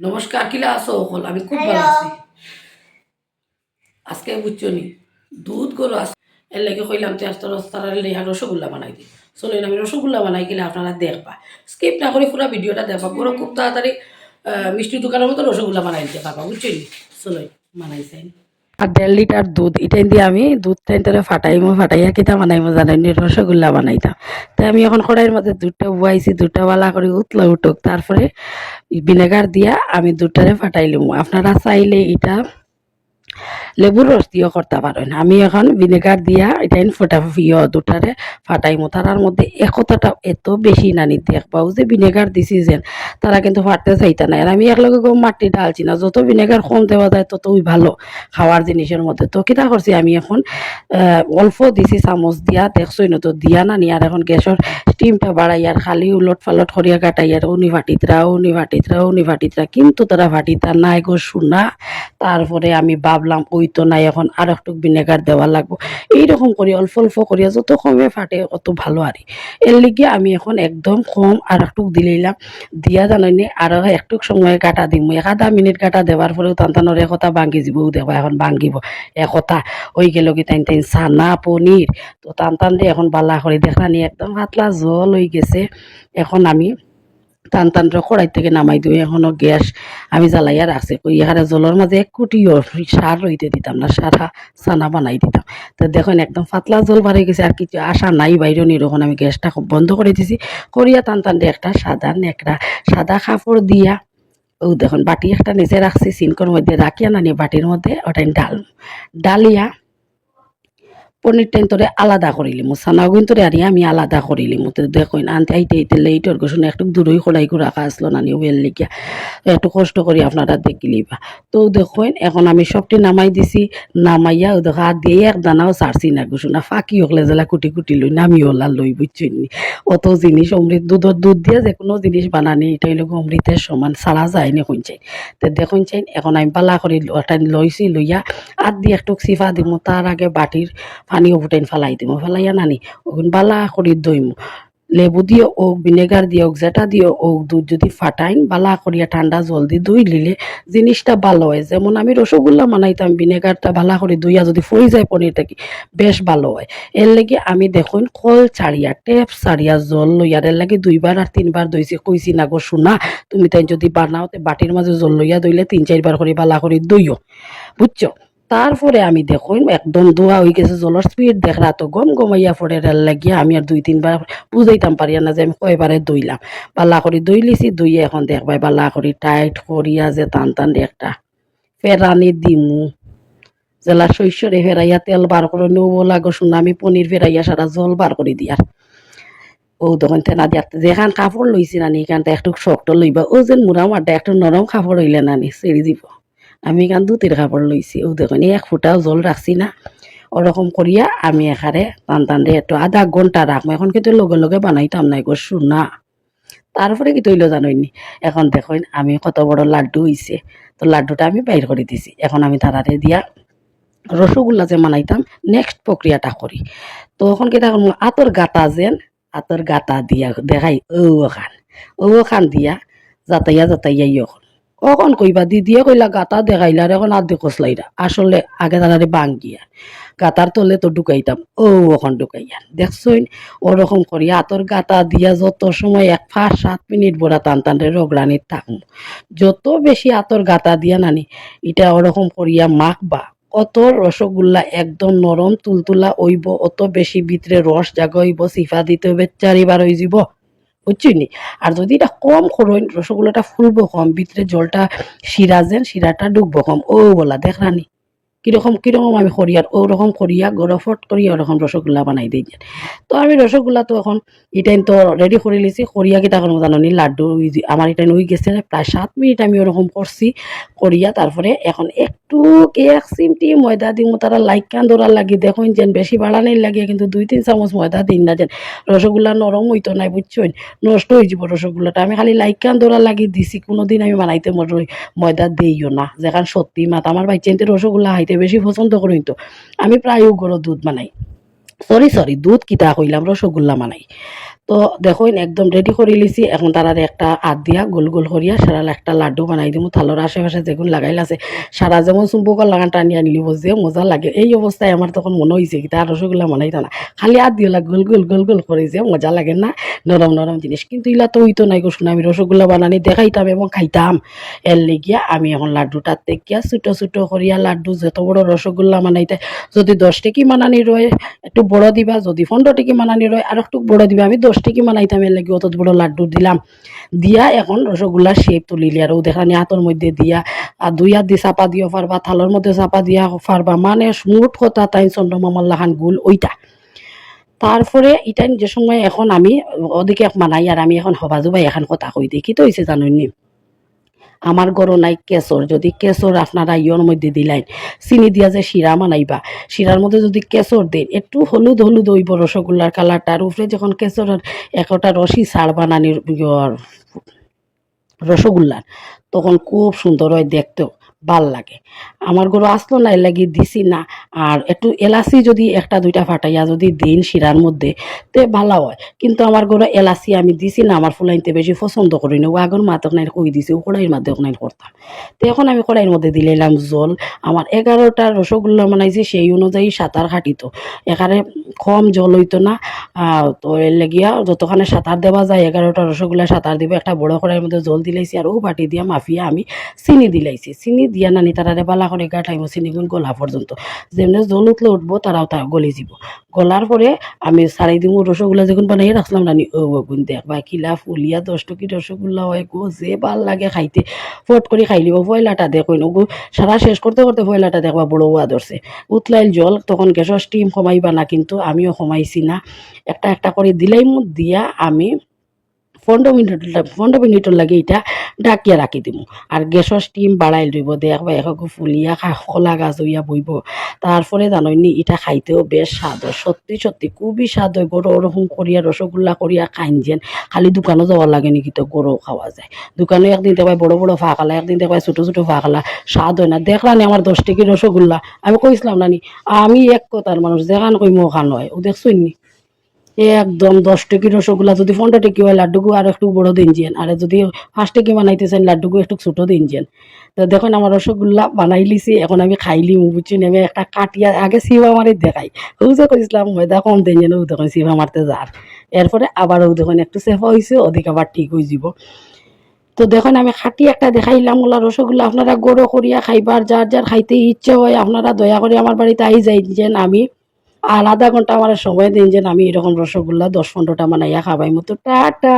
নমস্কার কিলা আসো অকল? আমি খুব ভালো আছি। আজকে বুঝছ নি দুধ গরু আস এর লাগে কইলাম তো আস্তে রাস্তার লেহা রসগোল্লা বানাই দিই। চলে আমি রসগোল্লা বানাই গেলে আপনারা দেখবা। স্কিপ না করে পুরো ভিডিওটা দেখবা। পুরো খুব তাড়াতাড়ি মিষ্টি দোকানের মতো রসগোল্লা বানাই দিতে পারবা বুঝছ নি চলুন বানাইছেন আর দেড় লিটার দুধ এটাই দিয়ে আমি দুধটা এনতরে ফাটাইমো ফাটাইয়া কিতা বানাইমো জানাইনি রসগোল্লা বানাইতাম তাই আমি এখন কড়াইয়ের মধ্যে দুধটা উবাইছি দুধটা বালা করে উতলা উঠুক, তারপরে ভিনেগার দিয়া আমি দুধটারে ফাটাইলাম আপনারা চাইলে এটা লেবুর রস দিয়েও করতে পারেন। আমি এখন ভিনেগার দিয়া এটা ফোটা ফিও দুটারে ফাটাইমো। তারার মধ্যে একতাটা এত বেশি নানি দেখবাও যে ভিনেগার দিছি যেন তারা কিন্তু ফাটতে চাইতা না আর আমি একলগে গো মাটি ডালছি না, যত ভিনেগার কম দেওয়া যায় ততই ভালো খাওয়ার জিনিসের মধ্যে। তো কিতা করছি আমি এখন অল্প দিছি চামচ দিয়া, দেখছই না তো দিয়া না নি, আর এখন গ্যাসের স্টিমটা বাড়াই আর খালি উলট ফালট করিয়া কাটাই আর উনি ভাটিতরা উনি ভাটিতরা উনি ভাটিতরা কিন্তু তারা ভাটিতা নাই গো শুনা। তারপরে আমি ভাবলাম, ওই তো নাই, এখন আর একটু ভিনেগার দেওয়া লাগবো। এইরকম করি, অল্প অল্প করিয়া যত কমে ফাটে অত ভালো আর এর লিগে আমি এখন একদম কম আর একটু দিলাম। দিয়া জানাইনি আরও একটু সময় কাটা দিম। এক আধা মিনিট কাটা দেওয়ার পরেও টানটানোর একতা ভাঙ্গি যাব দেখবা, এখন ভাঙ্গিব একতা। ওই গেল কি টাইম টাইম চানা পনির তো টান টান দিয়ে এখন বালা করে দেখানি একদম পাতলা জল হয়ে গেছে। এখন আমি টান টান কড়াই থেকে নামাই দিই এখনও গ্যাস আমি জ্বালাইয়া রাখছি। এখানে জলের মাঝে এক কুটিও সার রইতে দিতাম না, সারা চানা বানাই দিতাম। তো দেখুন একদম পাতলা জল বাড়ি গেছে, আর কিছু আশা নাই বাইরে নিরকম আমি গ্যাসটা খুব বন্ধ করে দিছি, করিয়া টান টান একটা সাদা নেকড়া, সাদা কাপড় দিয়া, ও দেখুন বাটি একটা নিচে রাখছি, সিনকর মধ্যে রাখিয়া নানি বাটির মধ্যে ওটাই ডাল, ডালিয়া পনির টাইম তোরে আলাদা করিলি মো সানা গুণ তোরে আনি, আমি আলাদা করিলি মো তো দেখুন, আনতে আইতে আইতে লেইটর গোসনে একটু দূরই খোলাই করে রাখা আসলো নানি ওয়েল লিখিয়া একটু কষ্ট করি আপনারা দেখিলিবা তো দেখুন, এখন আমি সবটি নামাই দিছি, নামাইয়া ও দেখো হাত দিয়ে এক দানাও ছাড়ছি না গোসনা ফাঁকি হকলে জেলা কুটি কুটি লই নামি ওলা লই বুঝছেন নি? অত জিনিস অমৃত দুধের দুধ দিয়ে যে কোনো জিনিস বানানি এটা হইল অমৃতের সমান ছাড়া যায় না শুনছেন তো দেখুন চাইন এখন আমি পালা করে ওটা লইছি লইয়া আর দিয়ে একটু সিফা দিমু। তার আগে বাটির পানিও ফুটাইন ফেলাই দিমু ফেলাইয়া নানি ওখান বালা করে দইমু লেবু দিয়ে ওক ভিনেগার দিয়ে ওক যেটা দিয়ে ওক দুধ যদি ফাটাইন, বালা করিয়া ঠান্ডা জল দিয়ে দই লিলে জিনিসটা ভালো হয়। যেমন আমি রসগোল্লা বানাইতাম ভিনেগারটা ভালা করে দইয়া যদি ফই যায় পনির থেকে, বেশ ভালো হয়। এর লাগে আমি দেখুন কল ছাড়িয়া টেপ ছাড়িয়া জল লইয়ার এর লাগে দুইবার আর তিনবার দইছি কইছি না গো শোনা, তুমি তাই যদি বানাও তে বাটির মাঝে জল লইয়া দইলে তিন চারবার করে বালা করে দইও বুঝছ? তারপরে আমি দেখুন, একদম দোয়া হয়ে গেছে জলের স্পিড দেখরা তো গম গমাইয়া পড়ে রেল লাগিয়া আমি আর দুই, তিনবার বুঝাইতাম পারিয়া না যে আমি কয়বারে দইলাম। বালা করে দই লিছি দইয়ে এখন দেখবাই বালা করে টাইট করিয়া যে টান টান একটা ফেরানি দিমু। জেলা শস্যরে ফেরাইয়া তেল বার করে নেব লাগো শুনে আমি পনির ফেরাইয়া সারা জল বার করে দিয়ার। ও তখন তেনা দিয়া যেখান কাপড় লইছি নানি, এখানটা একটু শক্ত লইবা, ও যেন মুড়া মারটা একটু নরম কাপড় হইলে নানি, ছেড়ে দিব। আমি এখান দুটির কাপড় লইছি ও দেখুন এক ফুটাও জল রাখছি না। ওরকম করিয়া আমি এখানে টান টান দিয়ে একটু আধা ঘণ্টা রাখব এখন কিন্তু লগে লগে বানাইতাম নাই গো শুনা তারপরে কি তৈল জানোইনি এখন দেখুন আমি কত বড় লাড্ডু হইছে তো লাড্ডুটা আমি বাইর করে দিছি। এখন আমি তারারে দিয়া রসগোল্লা যে বানাইতাম নেক্সট প্রক্রিয়াটা করি তো এখন কি দেখুন আতর গাতা যেন আতর গাতা দিয়া দেখাই ও খান। ও খান দিয়া যাতাইয়া যাতাইয়া ইয়খন। কখন কইবা, দিদিয়ে কইলা, গাতা দেখাইলা আর এখন আদি কসলাইরা আসলে আগে তাড়াতাড়ি বাঙ্গিয়া গাতার তলে তো ঢুকাইতাম ও ওখান ঢুকাইয়া দেখছইন ওরকম করি আতর গাতা দিয়া যত সময় এক পাঁচ সাত মিনিট বড়া টান টান রগড়ানির থাকব যত বেশি আতর গাতা দিয়া নানি এটা ওরকম করিয়া মাখবা অত রসগোল্লা একদম নরম তুলতুলা হইব অত বেশি ভিতরে রস জাগা হইব সিফা দিতে হবে চারিবার হয়ে যাব বুঝছিনি আর যদি এটা কম করইন রসগোল্লাটা ফুলবো কম, ভিতরে জলটা শিরা যেন শিরাটা ডুববো কম। ও বলা, দেখ রানি। কীরকম কীরকম আমি করিয়ার ওরকম করিয়া গরফট করিয়া ওরকম রসগোল্লা বানাই দিই তো আমি রসগোল্লা তো এখন এটাই তো রেডি করে লিছি করিয়া কি তখন জানি লাড্ডু ওই যে আমার এটা হয়ে গেছে প্রায় সাত মিনিট আমি ওরকম করছি করিয়া তারপরে এখন একটু এক চিমটি ময়দা দিমু তারা লাইক কান দৌড়া লাগি দেখুন যেন বেশি বাড়ানোর লাগে, কিন্তু দুই, তিন চামচ ময়দা দিন না যেন। রসগোল্লা নরম হইতো নাই বুঝছই নষ্ট হয়ে যাব রসগোল্লাটা আমি খালি লাইক কান লাগি দিছি, কোনোদিন আমি বানাইতে ময়দা দিইও না যেখান সত্যি মাত আমার ভাই বাইচেনতে রসগোল্লা খাইতে বেশি পছন্দ করি তো। আমি প্রায় গরুর দুধ বানাই। সরি সরি দুধ কিতা কইলাম, রসগোল্লা বানাই। তো দেখুন, একদম রেডি করে লিছি এখন তারার একটা হাত দিয়া গোল গোল করিয়া সারা একটা লাড্ডু বানাই দিব থালোর আশেপাশে যেগুন লাগাইল আছে, সারা যেমন চুম্বকর লাগান টানি আনিলি যে মজা লাগে। এই অবস্থায় আমার তখন মনে হয়েছে কি, তার রসগোল্লা বানাইতা না। খালি হাত দিয়ে গোল গোল গোল গোল করে যে মজা লাগে না, নরম নরম জিনিস। কিন্তু ইলা তো হইতো নাই গো শুনে আমি রসগোল্লা বানানি দেখাইতাম এবং খাইতাম। এর লেগিয়া আমি এখন লাড্ডুটার তেকিয়া ছোটো ছোটো করিয়া লাড্ডু, যত বড় রসগোল্লা বানাইতে, যদি দশ টেকি মানানি রয়, একটু বড় দিবা, যদি পনেরো টেকি মানানি রয় আর একটু বড় দিবা, আমি দশ টেকি মানাইতাম এর লাগে অত বড় লাড্ডু দিলাম। দিয়া এখন রসগোল্লার শেপ তুলিলি আর ও দেখানি হাতের মধ্যে দিয়া। আর দুই হাত দিয়ে চাপা দিও ফারবা থালোর মধ্যে চাপা দিয়া ফারবা মানে স্মুথ কথা তাই চন্দ্রমামার লাহান গুল ওইটা। তারপরে ইটা যে সময় এখন আমি ওদিকে মানাই আর আমি এখন হবা জুবাই এখন কথা কই দেখি তো হয়েছে জানুনি? আমার গরো নাই কেশর যদি কেশর আপনারা ইয়র মধ্যে দিলাইন চিনি দিয়া যে শিরা মানাইবা শিরার মধ্যে যদি কেশর দেন, একটু হলুদ হলুদ হইব রসগোল্লার কালারটা, আর উপরে যখন কেশরের একটা রসি সার বানানির রসগোল্লার তখন খুব সুন্দর হয় দেখতেও, ভালো লাগে। আমার গরু আসলো না, এর লাগি দিছি না। আর একটু এলাচি যদি একটা, দুইটা ফাটাইয়া যদি দিন শিরার মধ্যে, তে ভালো হয়। কিন্তু আমার গরু এলাচি আমি দিছি না, আমার ফুলাইতে বেশি পছন্দ করি না ও আগর মা কই দিছি, ও কড়াইয়ের মাধ্যমে ওখানে করতাম। তো এখন আমি কড়াইয়ের মধ্যে দিলে এলাম জল। আমার এগারোটা রসগোল্লা বানাইছি, সেই অনুযায়ী সাঁতার খাটিত। এখানে কম জল হইতো না। তো এর লেগিয়া যতখানে সাঁতার দেওয়া যায়, এগারোটা রসগোল্লা সাঁতার দিব। একটা বড় কড়াইয়ের মধ্যে জল দিলাইছি আর ও বাটি দিয়া মাফিয়া আমি চিনি দিলাইছি। চিনি দিয়া নানি তারারে বালা করে গাঠাইব চিনি গুণ গলা পর্যন্ত যেমনি জল উঠলে উঠবো তারাও তা গলি যাব। গলার পরে আমি সারাই দিব রসগোল্লা যখন বানাই রাখলাম ও গুণ দেখবা কিলা ফুলিয়া দশ টকি রসগোল্লা হয় গো যে ভালো লাগে খাইতে। ফট করে খাই লিব পয়লাটা দেখো গো সারা শেষ করতে করতে পয়লাটা দেখবা বড় ওয়া ধরছে উতলাইল জল, তখন গ্যাসের স্টিম কমাইবা না, কিন্তু আমিও কমাইছি না। একটা একটা করে দিলাই মুখ দিয়া, আমি পনেরো মিনিট পনেরো মিনিটর লাগে এটা ডাকিয়া রাখি দিব আর গ্যাসের স্টিম বাড়াই লইব দেখবা এখন ফুলিয়া খোলা গাছ হইয়া বইব তারপরে জাননি এটা খাইতেও বেশ স্বাদ হয়। সত্যি সত্যি, খুবই স্বাদ হয়। গরু ওরকম করিয়া রসগোল্লা করিয়া খাইন যেন। খালি দোকানও যাওয়া লাগে নাকি তো গরু খাওয়া যায়। দোকানে একদিন দেখবাই বড় বড় ফা খালা একদিন দেখবাই ছোটো ছোটো ফা খালা স্বাদ হয় না। দেখলানি আমার দশ টিকি রসগোল্লা আমি কইছিলাম নানি আমি এক কথার মানুষ দেখান কই মো খান হয়। ও দেখছই নি? একদম দশ টেকি রসগোল্লা, যদি পনেরো টেকি হয়, লাড্ডুকু আর একটু বড় দিন যেন আর যদি পাঁচ টেকি বানাইতে চান, লাড্ডুকু একটু ছোটো দিন যেন তো দেখুন, আমার রসগোল্লা বানাই লিছি, এখন আমি খাইলি বুঝছি নেমে একটা কাটিয়া, আগে সিভা মারি দেখাই। ও যে কইছিলাম ময়দা কম দিন যেন ও দেখুন সিভা মারতে যার। এরপরে আবার ও দেখুন, একটু সেফা হয়েছে ওদিকে আবার ঠিক হয়ে যাব। তো দেখুন, আমি খাটি একটা দেখাইলাম ওলা রসগোল্লা। আপনারা গরো করিয়া খাইবার, যার যার খাইতে ইচ্ছে হয়, আপনারা দয়া করে আমার বাড়িতে আই যাই যেন আমি আর আধা ঘণ্টা আমার সময় দিন যেন আমি এরকম রসগোল্লা দশ পনেরোটা বানাইয়া খাবাই মতো টাটা।